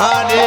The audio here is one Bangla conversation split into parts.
Hare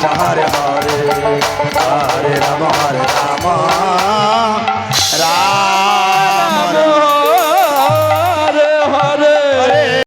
Krishna Hare Hare Hare Rama Hare Rama Rama